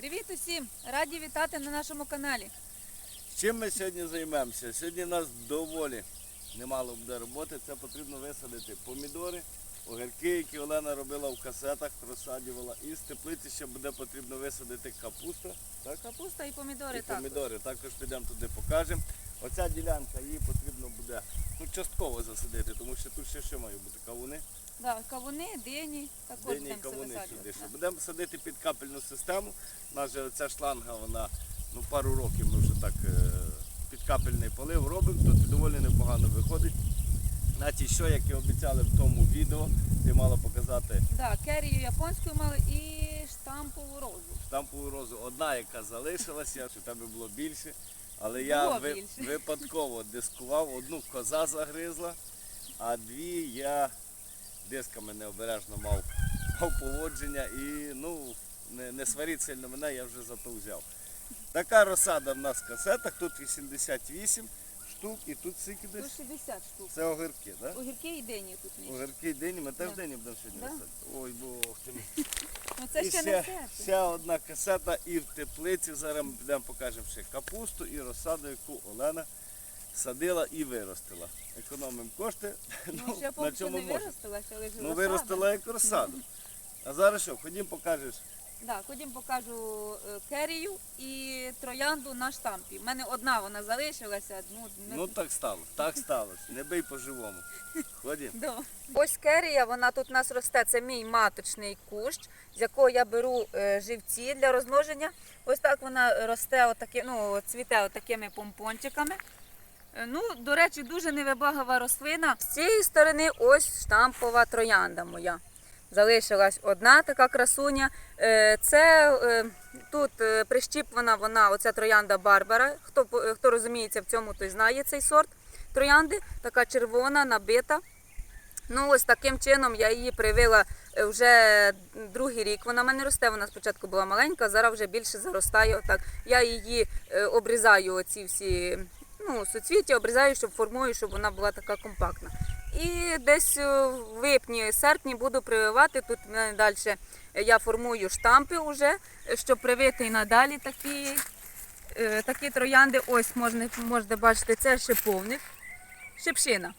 Привіт усім! Раді вітати на нашому каналі. Чим ми сьогодні займемося? Сьогодні у нас доволі немало буде роботи. Це потрібно висадити помідори, огірки, які Олена робила в касетах, розсадювала. І з теплиці ще буде потрібно висадити капусту. Так? Капуста і помідори і також. помідори. Також підемо туди покажемо. Оця ділянка її потрібно буде ну, частково засадити, тому що тут ще що має бути кавуни. Да, кавуни, дині, також Дині і будемо кавуни сюди. ще. Будемо садити під капельну систему. У нас же оця шланга, вона ну, пару років ми вже так е, під капельний полив робимо. Тут доволі непогано виходить. Значить, що, як і обіцяли в тому відео, ти мала показати Да, керію японську мали і штампову розу. штампову розу. Одна, яка залишилася, що в тебе було більше. Але я Було ви- більше. випадково дискував, одну коза загризла, а дві я дисками необережно мав, мав поводження і ну, не, не сваріть сильно мене, я вже зато взяв. Така розсада в нас в касетах, тут 88 штук і тут скільки десь. 60 штук. Це огірки, так? Огірки і дині тут є. Огірки і дині, ми теж Да. дині будемо сьогодні Да. висадити. Ой, бог ти мій. Ну це І ще ще, не все. ще одна касета і в теплиці. Зараз ми підемо покажемо ще капусту і розсаду, яку Олена садила і виростила. Економимо кошти. Ну, ще на поки чому не можна. виростила, ще лише Ну виростила як розсаду. А зараз що, ходім покажеш. Да, ходім покажу е, керію і троянду на штампі. У мене одна вона залишилася. Ну, ми- Ну так стало, так сталося. Не бий по-живому. Ходім. Да. Ось керія, вона тут у нас росте. Це мій маточний кущ, з якого я беру е, живці для розмноження. Ось так вона росте, отакі, ну, цвіте отакими помпончиками. Е, Ну, до речі, дуже невибагова рослина. З цієї сторони ось штампова троянда моя. Залишилась одна така красуня. Е, Це е, тут прищіпана вона, оця троянда Барбара. Хто, хто розуміється в цьому, той знає цей сорт троянди. Така червона, набита. Ну, ось таким чином я її привила вже другий рік. Вона в мене росте. Вона спочатку була маленька, зараз вже більше заростає. Отак. Я її обрізаю оці всі ну, суцвіття, обрізаю, щоб формую, щоб вона була така компактна. І десь е, в липні, серпні буду прививати. Тут далі я формую штампи вже, е, щоб привити і надалі такі, е, такі троянди. Ось можна, можете бачити, це шиповник, шипшина.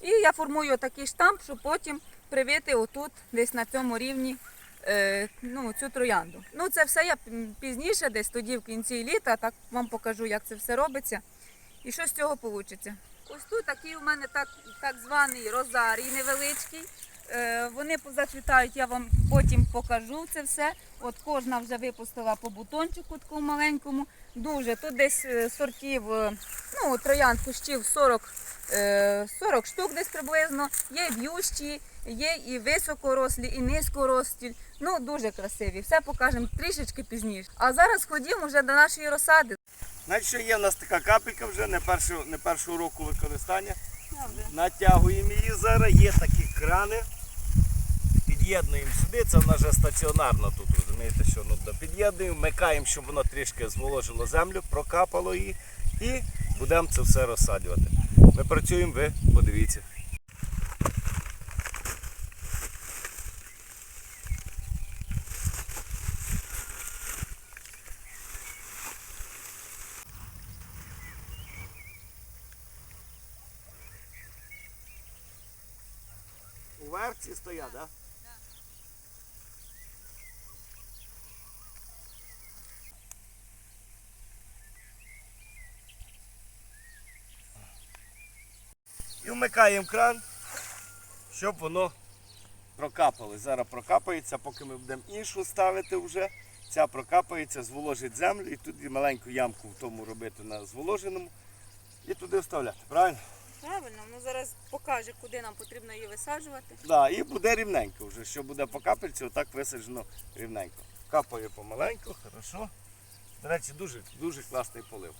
І я формую такий штамп, щоб потім привити отут, десь на цьому рівні, е, ну, цю троянду. Ну, це все я пізніше, десь тоді в кінці літа, так вам покажу, як це все робиться і що з цього вийде. Ось тут такий у мене так, так званий розарій невеличкий. Е, вони зацвітають, я вам потім покажу це все. От кожна вже випустила по бутончику такому маленькому. Дуже тут десь е, сортів, е, ну, троян кущів 40, е, 40 штук десь приблизно. Є в'ющі, є і високорослі, і низькорослі. Ну, дуже красиві. Все покажемо трішечки пізніше. А зараз ходімо вже до нашої розсади. Значить, що є в нас така капелька вже не першого, не першого року використання. Вже Натягуємо її зараз, є такі крани. Під'єднуємо сюди, це в нас вже стаціонарно тут, розумієте, що ну, да, під'єднуємо, вмикаємо, щоб воно трішки зволожило землю, прокапало її і будемо це все розсаджувати. Ми працюємо, ви подивіться. У верці стоять, так? Да? І вмикаємо кран, щоб воно прокапалось. Зараз прокапається, поки ми будемо іншу ставити вже. Ця прокапається, зволожить землю і туди маленьку ямку в тому робити на зволоженому і туди вставляти. Правильно? Правильно, воно зараз покаже, куди нам потрібно її висаджувати. Да, і буде рівненько вже, що буде по капельці, отак висаджено рівненько. Капає помаленьку, хорошо. До речі, дуже, дуже класний полив.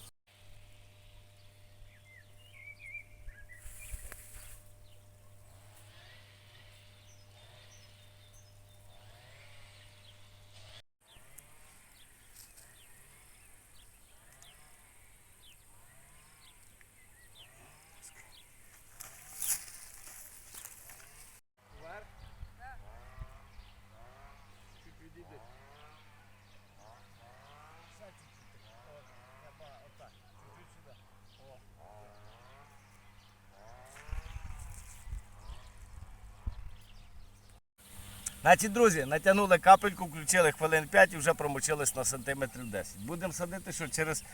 Значить, друзі, натягнули капельку, включили хвилин 5 і вже промочились на сантиметрів 10. Будемо садити, що через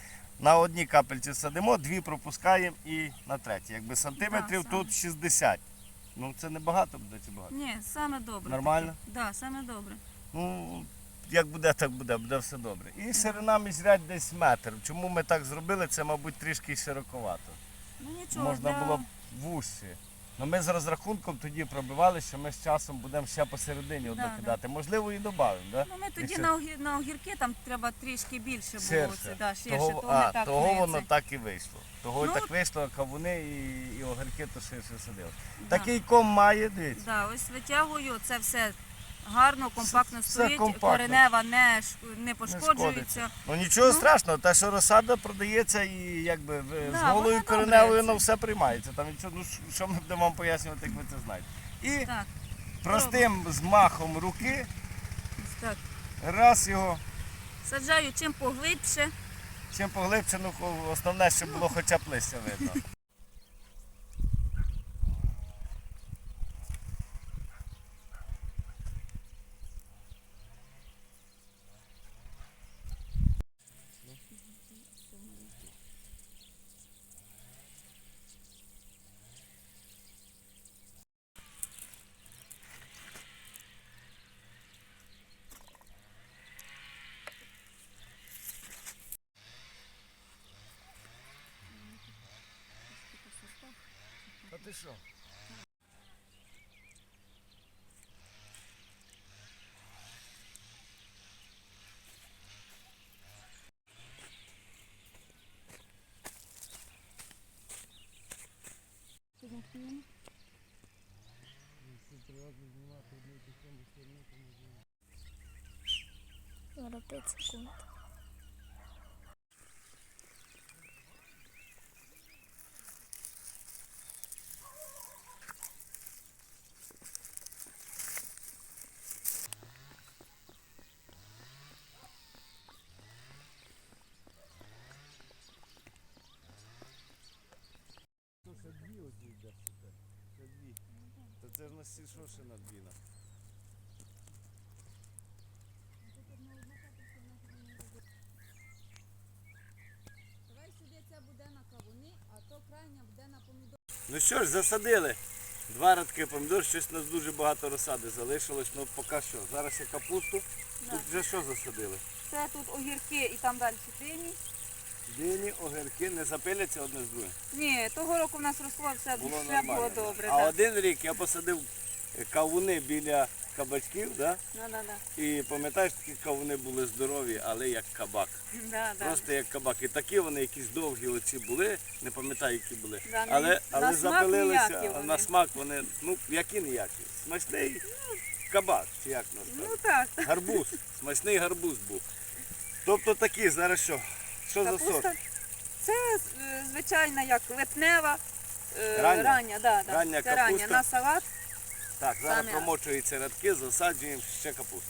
на одній капельці садимо, дві пропускаємо і на третій. Якби сантиметрів Да, тут 60. Ну це не багато буде чи багато? Ні, саме добре. Нормально? Так, да, саме добре. Ну, як буде, так буде, буде все добре. І ширина міжрядь десь метр. Чому ми так зробили? Це, мабуть, трішки широковато. Ну нічого, Можна для... було б вужче. Ну ми з розрахунком тоді пробивали, що ми з часом будемо ще посередині одну Да, кидати. Можливо, і додамо, да? Ну, ми тоді Якщо на, огір... на огірки там треба трішки більше було. Це, да, ширше, того, того а, не так того воно так і вийшло. Того Ну, і так вийшло, кавуни і, і огірки то ширше садили. Да. Такий ком має, дивіться. Да, ось витягую, це все гарно, компактно все стоїть, компактно. коренева не, ш- не пошкоджується. шкодиться. Ну нічого Ну. страшного, те, що розсада продається і якби в- Да, з голою кореневою воно це. все приймається. Там нічого, ну що- що ми будемо вам пояснювати, як ви це знаєте. І Так, простим змахом руки так. раз його. Саджаю чим поглибше. Чим поглибше, ну основне, щоб було хоча б листя видно. А ти що? Зараз 5 секунд. То ще дві ось йде сюди. Ще дві. То це ж на сі що ще. Давай сюди це буде на кавуни, а то крайня буде на помідор. Ну що ж, засадили. Два радки помідор, щось у нас дуже багато розсади залишилось, ну поки що. Зараз ще капусту. Тут вже що засадили? Це тут огірки і там далі дині. Дині, огірки не запиляться одне з другим. Ні, того року в нас росло все, Було все було добре. а да. один рік я посадив кавуни біля кабачків, да? Да, да, да. і пам'ятаєш, такі кавуни були здорові, але як кабак. Да, да. Просто як кабак. І такі вони якісь довгі оці були, не пам'ятаю, які були. Да, ну, але на але смак запилилися, а на смак вони, ну, які ніякі. Смачний кабак, чи як нас Ну так. Гарбуз, смачний гарбуз був. Тобто такі, зараз що? Що за Капуста. сорт? Це е, звичайна як липнева. е, Рання? рання, да, да. Рання це рання капуста. на салат. Так, зараз Саме. промочуються рядки, засаджуємо ще капусту.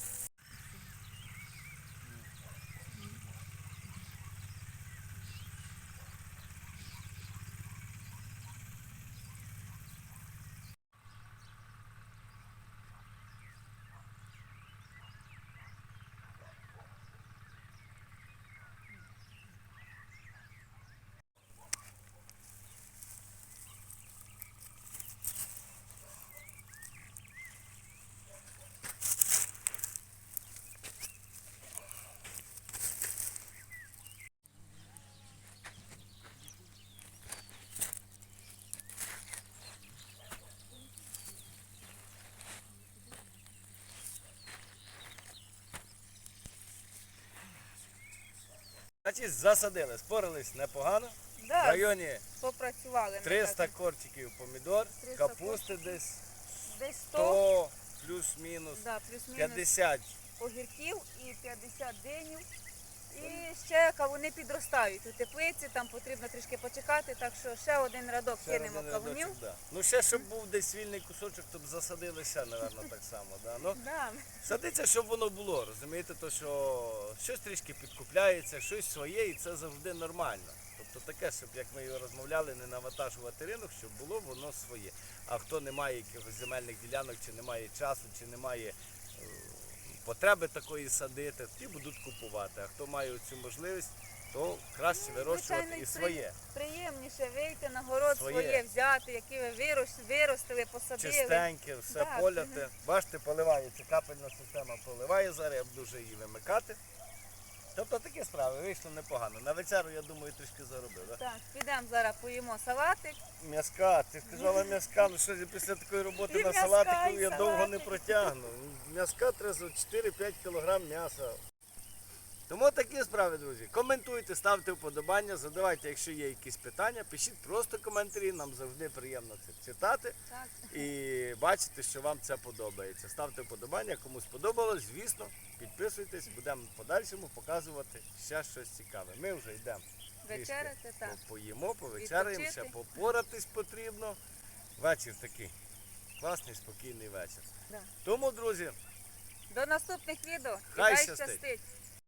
Значить, засадили, спорились непогано. В районі попрацювали. 300 так. корчиків помідор, 300 капусти десь Десь 100, 100 плюс-мінус, да, плюс-мінус 50. огірків і 50 динів. І ще кавуни підростають у теплиці, там потрібно трішки почекати, так що ще один радок Це кинемо один кавунів. рядочок, да. Ну ще щоб був десь вільний кусочок, то б засадили ще, напевно, так само. Да? Ну, Да. садиться, щоб воно було, розумієте, то що щось трішки підкупляється, щось своє, і це завжди нормально. Тобто таке, щоб як ми розмовляли, не навантажувати ринок, щоб було воно своє. А хто не має якихось земельних ділянок, чи не має часу, чи не має потреби такої садити, ті будуть купувати. А хто має цю можливість, то краще вирощувати Звичайно, і своє. Приємніше вийти на город Своє. своє, взяти, які ви вирос- виростили, посадили. Чистеньке, все Так, поляте. Бачите, поливається, капельна система поливає, зараз я буду вже її вимикати. Тобто такі справи вийшло непогано. На вечеру, я думаю, трішки заробив. Да? Так, підемо зараз поїмо салатик. М'язка, ти сказала м'язка, ну що ж, після такої роботи І на м'язка, салатику я довго не салатик. протягну. М'язка треба 4-5 кг м'яса. Тому такі справи, друзі. Коментуйте, ставте вподобання, задавайте, якщо є якісь питання, пишіть просто коментарі, нам завжди приємно це читати Так. і бачите, що вам це подобається. Ставте вподобання, кому сподобалось, звісно, підписуйтесь, будемо в подальшому показувати ще щось цікаве. Ми вже йдемо. Вечеряти, так. Поїмо, повечеряємо, ще Відпочити. попоратись потрібно. Вечір такий. Класний, спокійний вечір. Да. Тому, друзі, До наступних відео. Хай щастить.